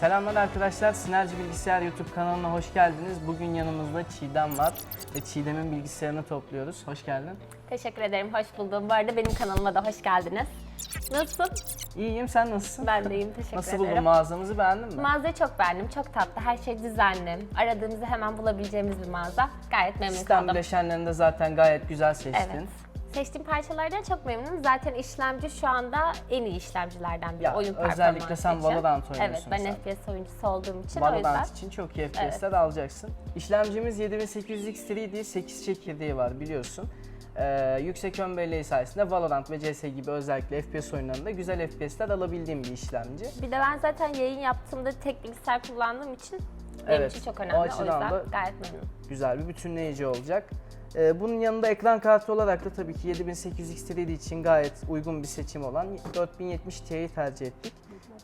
Selamlar arkadaşlar. Sinerji Bilgisayar YouTube kanalına hoş geldiniz. Bugün yanımızda Çiğdem var ve Çiğdem'in bilgisayarını topluyoruz. Hoş geldin. Teşekkür ederim, hoş buldum. Bu arada benim kanalıma da hoş geldiniz. Nasılsın? İyiyim, sen nasılsın? Ben de iyiyim, teşekkür Nasıl ederim. buldun mağazamızı beğendin mi? Mağazayı çok beğendim, çok tatlı, her şey düzenli. Aradığımızı hemen bulabileceğimiz bir mağaza. Gayet memnun Sistem kaldım. bileşenlerini de zaten gayet güzel seçtin. Evet. Seçtiğim parçalardan çok memnunum. Zaten işlemci şu anda en iyi işlemcilerden biri Ya, oyun özellikle performansı sen için. Valorant oynuyorsun Evet, ben sen. FPS oyuncusu olduğum için o yüzden. Valorant için çok iyi FPS'ler alacaksın. İşlemcimiz 7800X 3D 8 çekirdeği var biliyorsun. Ee, yüksek ön belleği sayesinde Valorant ve CS gibi özellikle FPS oyunlarında güzel FPS'ler alabildiğim bir işlemci. Bir de ben zaten yayın yaptığımda tek bilgisayar kullandığım için benim Evet, için çok o önemli. O, açıdan yüzden da- gayet memnunum. güzel bir bütünleyici olacak. Ee, bunun yanında ekran kartı olarak da tabii ki 7800X 3D için gayet uygun bir seçim olan 4070 Ti'yi tercih ettik.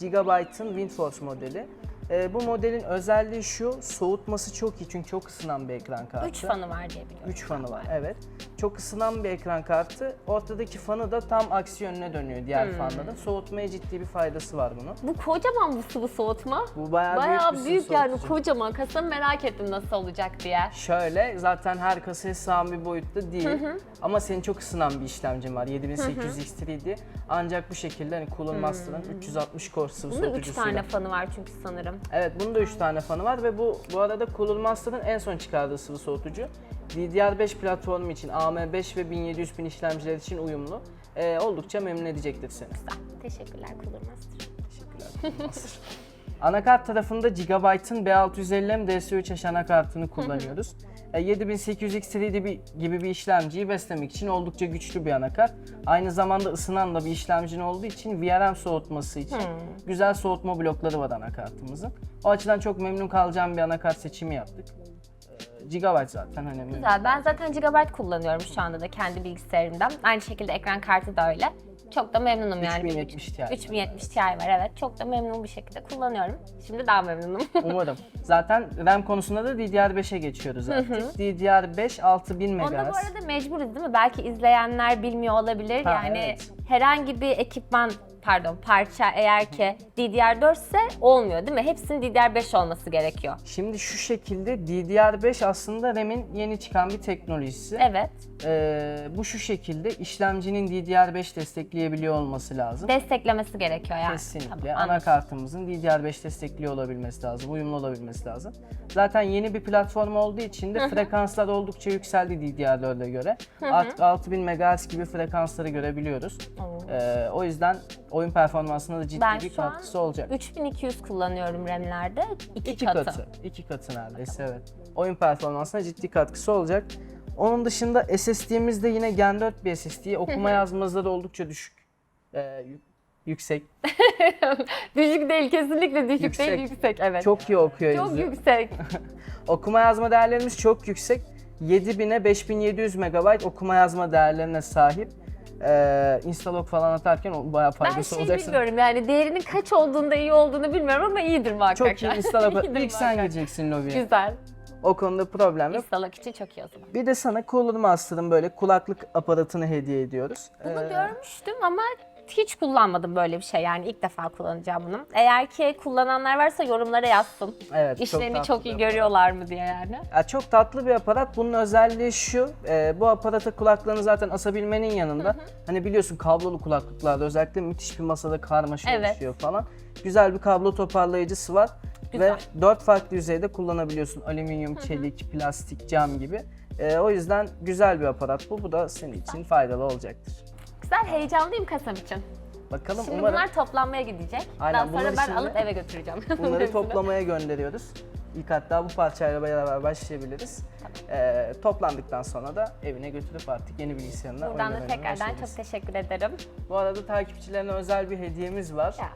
Gigabyte'ın WindForce modeli. Ee, bu modelin özelliği şu, soğutması çok iyi çünkü çok ısınan bir ekran kartı. 3 fanı var diye biliyorum. 3 fanı var evet. Çok ısınan bir ekran kartı. Ortadaki fanı da tam aksi yönüne dönüyor diğer Hmm. fanların. Soğutmaya ciddi bir faydası var bunun. Bu kocaman bu sıvı soğutma. Bu bayağı, Bayağı büyük bir büyük, yani soğutucu. kocaman. Kasamı merak ettim nasıl olacak diye. Şöyle zaten her kasaya sığan bir boyutta değil ama senin çok ısınan bir işlemcin var 7800X 3D ancak bu şekilde hani Cooler Master'ın 360 core sıvı Bunun 3 soğutucusuyla. tane fanı var çünkü sanırım. Evet bunun da 3 tane fanı var ve bu bu arada Cooler Master'ın en son çıkardığı sıvı soğutucu. DDR5 platformu için AM5 ve 1700 bin işlemciler için uyumlu. Ee, oldukça memnun edecektir seni. Teşekkürler Cooler Master. Teşekkürler. Cooler Master. Anakart tarafında Gigabyte'ın B650M DS3H anakartını kullanıyoruz. E, 7800X 3D bir- gibi bir işlemciyi beslemek için oldukça güçlü bir anakart. Aynı zamanda ısınan da bir işlemcin olduğu için VRM soğutması için güzel soğutma blokları var anakartımızın. O açıdan çok memnun kalacağım bir anakart seçimi yaptık. E, Gigabyte zaten hani Güzel. Ben zaten Gigabyte kullanıyorum şu anda da kendi bilgisayarımdan. Aynı şekilde ekran kartı da öyle. Çok da memnunum yani. 3070 Ti. 3070 Ti var evet. Çok da memnun bir şekilde kullanıyorum. Şimdi daha memnunum. Umarım. Zaten RAM konusunda da DDR5'e geçiyoruz artık. DDR5 6000 MHz. Onda bu arada mecburuz değil mi? Belki izleyenler bilmiyor olabilir. Ha, yani evet. herhangi bir ekipman pardon parça eğer ki DDR4 ise olmuyor değil mi? Hepsinin DDR5 olması gerekiyor. Şimdi şu şekilde DDR5 aslında RAM'in yeni çıkan bir teknolojisi. Evet. Ee, bu şu şekilde işlemcinin DDR5 destekleyebiliyor olması lazım. Desteklemesi gerekiyor yani. Kesinlikle. Tamam. Anakartımızın DDR5 destekliyor olabilmesi lazım, uyumlu olabilmesi lazım. Zaten yeni bir platform olduğu için de frekanslar oldukça yükseldi DDR4'e göre. Artık 6000 MHz gibi frekansları görebiliyoruz. Ee, o yüzden oyun performansına da ciddi Ben bir katkısı olacak. 3200 kullanıyorum RAM'lerde. İki, İki katı. katı. İki katı neredeyse evet. Oyun performansına ciddi katkısı olacak. Onun dışında SSD'miz de yine Gen 4 bir SSD. Okuma yazma hızları oldukça düşük. Ee, yü- yüksek. Düşük değil kesinlikle düşük Yüksek. değil yüksek evet. Çok iyi okuyor Çok yazı. yüksek. Okuma yazma değerlerimiz çok yüksek. 7000'e 5700 MB okuma yazma değerlerine sahip. Ee, Instalog falan atarken o bayağı Ben faydası şey olacak. bilmiyorum yani değerinin kaç olduğunda iyi olduğunu bilmiyorum ama iyidir muhakkak. Çok iyi Instalog. İlk sen gireceksin lobiye. Güzel. O konuda problem yok. İnstalok için çok iyi o zaman. Bir de sana Cooler Master'ın böyle kulaklık aparatını hediye ediyoruz. Bunu Ee, görmüştüm ama hiç kullanmadım böyle bir şey yani ilk defa kullanacağım bunu. Eğer ki kullananlar varsa yorumlara yazsın. Evet, İşlerini tatlı çok, iyi görüyorlar mı diye yani. Ya çok tatlı bir aparat. Bunun özelliği şu. e, bu aparata kulaklarını zaten asabilmenin yanında. Hani biliyorsun kablolu kulaklıklarda özellikle müthiş bir masada karmaşa Evet. oluşuyor falan. Güzel bir kablo toparlayıcısı var. Güzel. Ve dört farklı yüzeyde kullanabiliyorsun. Alüminyum, çelik, plastik, cam gibi. E, o yüzden güzel bir aparat bu. Bu da senin için faydalı olacaktır. Güzel heyecanlıyım kasam için. Bakalım Şimdi umarım bunlar toplanmaya gidecek. Aynen, Daha sonra ben şimdi- alıp eve götüreceğim. bunları toplamaya gönderiyoruz. İlk hatta bu parçayla beraber başlayabiliriz. E, toplandıktan sonra da evine götürüp artık yeni bilgisayarına Buradan da oyun oynamaya tekrardan çok teşekkür ederim. Bu arada takipçilerine özel bir hediyemiz var. Ya,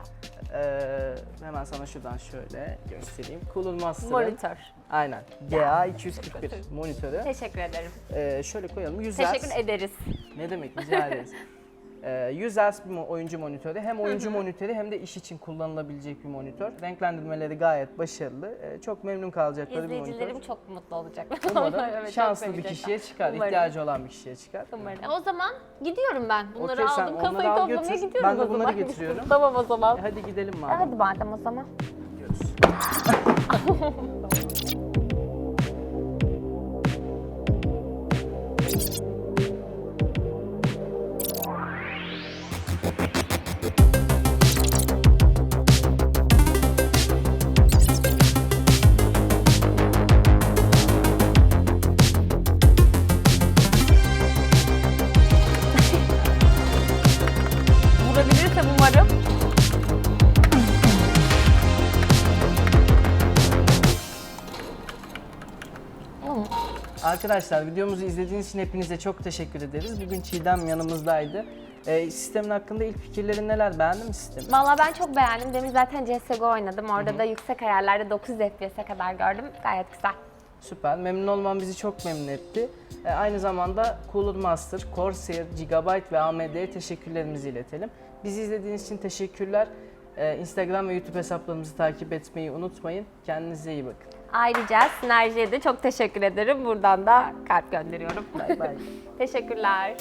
Ee, hemen sana şuradan şöyle göstereyim. Cooler Master'ın monitör. aynen GA241 monitörü. Teşekkür ederim. Ee, şöyle koyalım. 100 Teşekkür ederiz. Ne demek rica ederiz. Ee, 100 Hz bir oyuncu monitörü. Hem oyuncu monitörü hem de iş için kullanılabilecek bir monitör. Renklendirmeleri gayet başarılı. Ee, çok memnun kalacakları bir monitör. İzleyicilerim çok mutlu olacak. Umarım Evet, çok şanslı bir sevecekler. kişiye çıkar, Umarım. ihtiyacı olan bir kişiye çıkar. Umarım. E, O zaman gidiyorum ben. Bunları Okey, sen aldım. onları al toplamaya götür. gidiyorum Ben de o bunları zaman. getiriyorum. tamam o zaman. E, hadi gidelim E, madem. Hadi madem o zaman. Gidiyoruz. Arkadaşlar videomuzu izlediğiniz için hepinize çok teşekkür ederiz. Bugün Çiğdem yanımızdaydı. Ee, sistemin hakkında ilk fikirlerin neler? Beğendin mi sistemi? Valla ben çok beğendim. Demin zaten CSGO oynadım. Orada da yüksek ayarlarda 9 FPS'e kadar gördüm. Gayet güzel. Süper. Memnun olman bizi çok memnun etti. Ee, aynı zamanda Cooler Master, Corsair, Gigabyte ve AMD'ye teşekkürlerimizi iletelim. Bizi izlediğiniz için teşekkürler. Ee, Instagram ve YouTube hesaplarımızı takip etmeyi unutmayın. Kendinize iyi bakın. Ayrıca Sinerji'ye de çok teşekkür ederim. Buradan da kalp gönderiyorum. Bay bay. Teşekkürler.